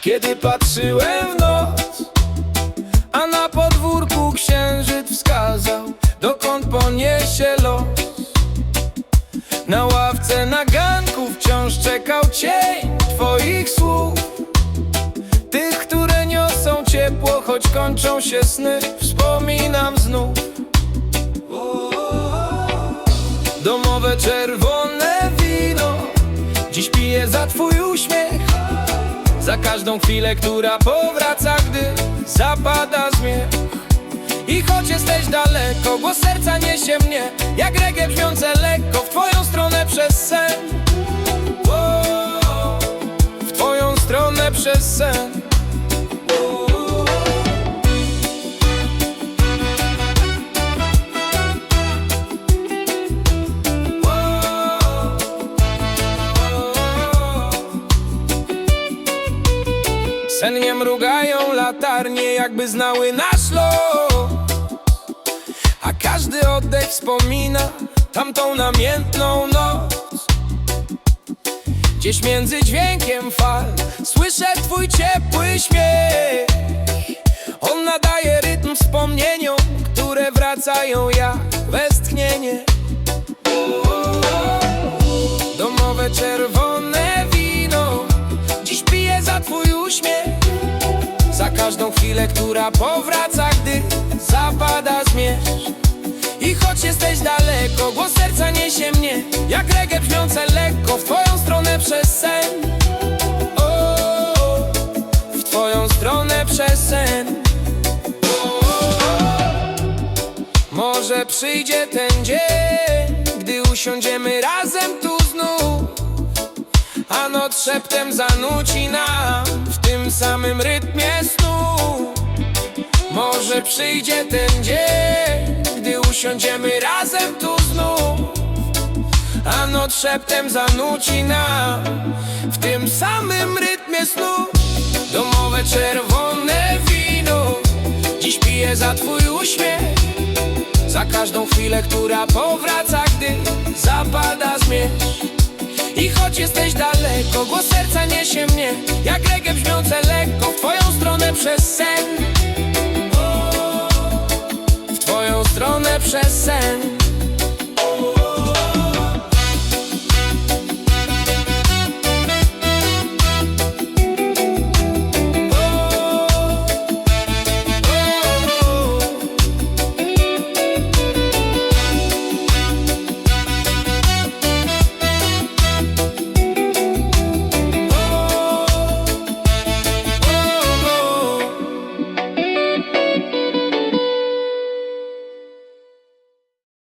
kiedy patrzyłem w noc A na podwórku księżyc wskazał Dokąd poniesie los. Na ławce na ganku wciąż czekał cień Twoich słów. Tych, które niosą ciepło, choć kończą się sny Wspominam znów. Domowe czerwone wino Dziś piję za twój uśmiech Za każdą chwilę, która powraca, gdy zapada zmierzch I choć jesteś daleko, głos serca niesie mnie. Jak reggae brzmiące lekko w Sennie mrugają latarnie, jakby znały nasz los A każdy oddech wspomina tamtą namiętną noc. Gdzieś między dźwiękiem fal Słyszę twój ciepły śmiech. On nadaje rytm wspomnieniom Które wracają jak westchnienie. Domowe czerwone twój uśmiech. Za każdą chwilę, która powraca Gdy zapada zmierzch I choć jesteś daleko Głos serca niesie mnie Jak reggae brzmiące lekko W twoją stronę przez sen. O, W twoją stronę przez sen. Może przyjdzie ten dzień Gdy usiądziemy razem tu a noc szeptem zanuci nam w tym samym rytmie snu. Może przyjdzie ten dzień, gdy usiądziemy razem tu znów. A noc szeptem zanuci nam w tym samym rytmie snu. Domowe czerwone wino, dziś piję za twój uśmiech. Za każdą chwilę, która powraca, gdy zapada zmierzch i choć jesteś daleko, głos serca niesie mnie. Jak reggae brzmiące lekko w twoją stronę przez sen. W twoją stronę przez sen